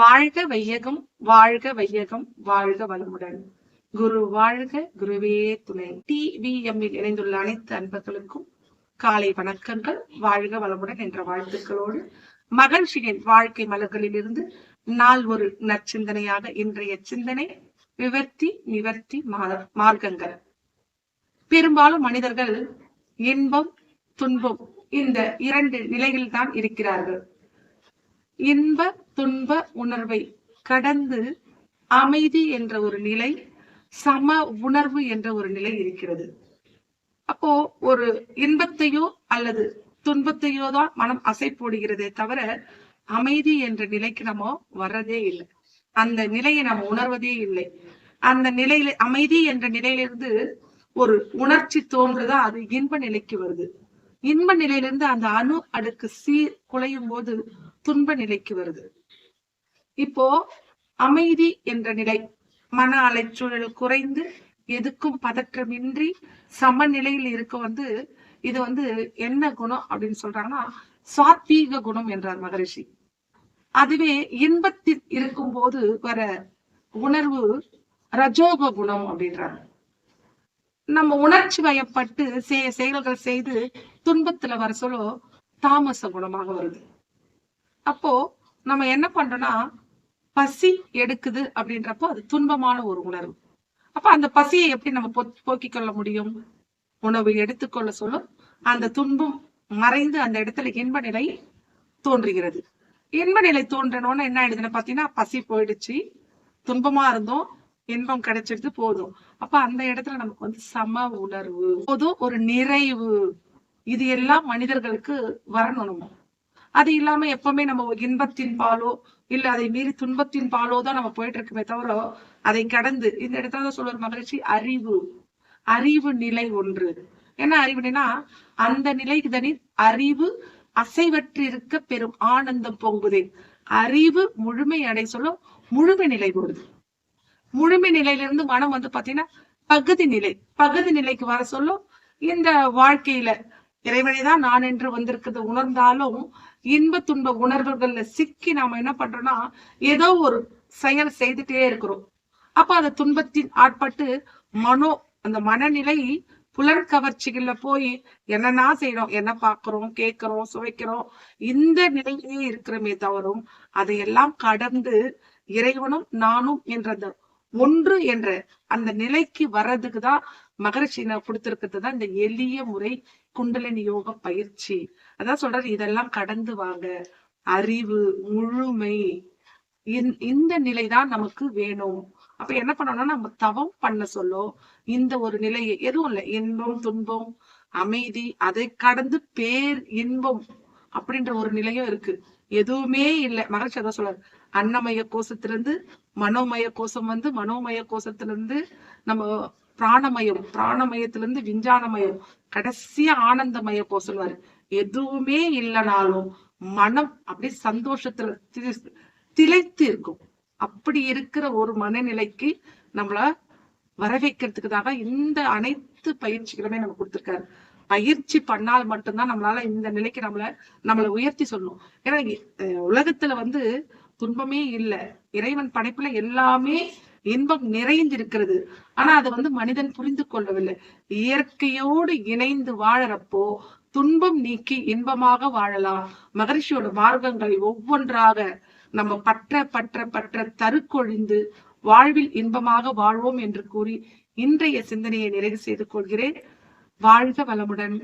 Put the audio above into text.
வாழ்க வையகம் வாழ்க வையகம் வாழ்க வளமுடன். குரு வாழ்க குருவே துணை. டிவிஎம் இணைந்துள்ள அனைத்து அன்பர்களுக்கும் காலை வணக்கங்கள். வாழ்க வளமுடன் என்ற வாழ்த்துக்களோடு மகிழ்ச்சியின் வாழ்க்கை மலர்களில் இருந்து நாள் ஒரு நற்சிந்தனையாக இன்றைய சிந்தனை விவர்த்தி நிவர்த்தி மார்க்கங்கள். பெரும்பாலும் மனிதர்கள் இன்பம் துன்பம் இந்த இரண்டு நிலையில் தான் இருக்கிறார்கள். இன்ப துன்ப உணர்வை கடந்து அமைதி என்ற ஒரு நிலை சம உணர்வு என்ற ஒரு நிலை இருக்கிறது. அப்போ ஒரு இன்பத்தையோ அல்லது துன்பத்தையோ தான் மனம் அசை போடுகிறதே தவிர அமைதி என்ற நிலைக்கு நம்ம வர்றதே இல்லை. அந்த நிலையை நம்ம உணர்வதே இல்லை. அந்த நிலையில அமைதி என்ற நிலையிலிருந்து ஒரு உணர்ச்சி தோன்றுதா அது இன்ப நிலைக்கு வருது. இன்ப நிலையிலிருந்து அந்த அணு அடுக்கு சீர் குலையும் போது துன்ப நிலைக்கு வருது. இப்போ அமைதி என்ற நிலை. மன அலைச்சூழல் குறைந்து எதுக்கும் பதற்றமின்றி சமநிலையில் இருக்க வந்து இது வந்து என்ன குணம் அப்படின்னு சொல்றாங்கன்னா சாத்வீக குணம் என்றார் மகரிஷி. அதுவே இன்பத்தில் இருக்கும் போது வர உணர்வு ரஜோக குணம் அப்படின்றாங்க நம்ம உணர்ச்சி வயப்பட்டு செய்ய செயல்கள் செய்து துன்பத்துல வர சொல்ல தாமச குணமாக வருது. அப்போ நம்ம என்ன பண்றோம்னா பசி எடுக்குது அப்படின்றப்போ அது துன்பமான ஒரு உணர்வு. அப்ப அந்த பசியை எப்படி நம்ம போக்கிக் கொள்ள முடியும்? உணவு எடுத்துக்கொள்ள சொல்ல அந்த துன்பம் மறைந்து அந்த இடத்துல இன்ப நிலை தோன்றுகிறது. இன்ப நிலை தோன்றணும்னு என்ன ஆயிடுதுன்னு பாத்தீங்கன்னா பசி போயிடுச்சு. துன்பமா இருந்தோம். இன்பம் கிடைச்சிடுது போதும். அப்ப அந்த இடத்துல நமக்கு வந்து சம உணர்வு போதும் ஒரு நிறைவு. இது எல்லாம் மனிதர்களுக்கு வரணும் நம்ம. அது இல்லாம எப்பவுமே நம்ம இன்பத்தின் பாலோ இல்ல அதை மீறி துன்பத்தின் பாலோ தான் நம்ம போயிட்டு இருக்குமே தவிர அதை கடந்து இந்த இடத்துல தான் சொல்லுவார் மகிழ்ச்சி அறிவு. அறிவு நிலை ஒன்று. என்ன அறிவுனா அந்த நிலை நிலைதனில் அறிவு அசைவற்றிருக்க பெரும் ஆனந்தம் பொங்குதே. அறிவு முழுமை அடை சொல்ல முழுமை நிலை போடுது முழுமை நிலையிலிருந்து மனம் வந்து பாத்தீங்கன்னா பகுதி நிலை. பகுதி நிலைக்கு வர சொல்லும் இந்த வாழ்க்கையில இறைவனை தான் நான் என்று வந்திருக்கிறது உணர்ந்தாலும் இன்ப துன்ப உணர்வுகள்ல சிக்கி நாம என்ன பண்றோம்னா ஏதோ ஒரு செயல் செய்துட்டே இருக்கிறோம். அப்ப அந்த துன்பத்தின் ஆட்பட்டு மனோ அந்த மனநிலை புலன் கவர்ச்சிகள்ல போய் என்னன்னா செய்யறோம் என்ன பாக்குறோம் கேட்கிறோம் சுவைக்கிறோம். இந்த நிலையிலேயே இருக்கிறோமே தவறும் அதையெல்லாம் கடந்து இறைவனும் நானும் என்ற அந்த ஒன்று என்ற அந்த நிலைக்கு வர்றதுக்கு தான் மகரிஷி நான் கொடுத்திருக்கிறது தான் இந்த எளிய முறை குண்டலினி யோக பயிற்சி. அதான் சொல்றாரு இதெல்லாம் கடந்து வாங்க. அறிவு முழுமை இந்த- இந்த நிலைதான் நமக்கு வேணும். அப்ப என்ன பண்ணணும்னா நம்ம தவம் பண்ண சொல்லோ இந்த ஒரு நிலையை எதுவும் இல்லை இன்பம் துன்பம் அமைதி அதை கடந்து பேர் இன்பம் அப்படின்ற ஒரு நிலையும் இருக்கு. எதுவுமே இல்லை. மகிழ்ச்சி அதான் சொல்றாரு அன்னமய கோஷத்திலிருந்து மனோமய கோஷம் வந்து மனோமய கோஷத்திலிருந்து நம்ம பிராணமயம் பிராணமயத்திலிருந்து விஞ்ஞானமயம் கடைசியா ஆனந்தமய கோஷம் சொல்லுவாரு. எதுவுமே இல்லைனாலும் மனம் அப்படியே சந்தோஷத்துல திளைத்து இருக்கும். அப்படி இருக்கிற ஒரு மனநிலைக்கு நம்மள வரவேற்கிறதுக்குதாக இந்த அனைத்து பயிற்சிகளுமே நம்ம கொடுத்துருக்காரு. பயிற்சி பண்ணால் மட்டும்தான் நம்மளால இந்த நிலைக்கு நம்மள நம்மள உயர்த்தி சொல்லணும் ஏன்னா உலகத்துல வந்து துன்பமே இல்லை. இறைவன் படைப்புல எல்லாமே இன்பம் நிறைந்திருக்கிறது. ஆனா அதை வந்து மனிதன் புரிந்து கொள்ளவில்லை. இயற்கையோடு இணைந்து வாழறப்போ துன்பம் நீக்கி இன்பமாக வாழலாம். மகரிஷியோட மார்க்கங்களை ஒவ்வொன்றாக நம்ம பற்ற பற்ற பற்ற தருக்கொழிந்து வாழ்வில் இன்பமாக வாழ்வோம் என்று கூறி இன்றைய சிந்தனையை நிறைவு செய்து கொள்கிறேன். வாழ்க வளமுடன்.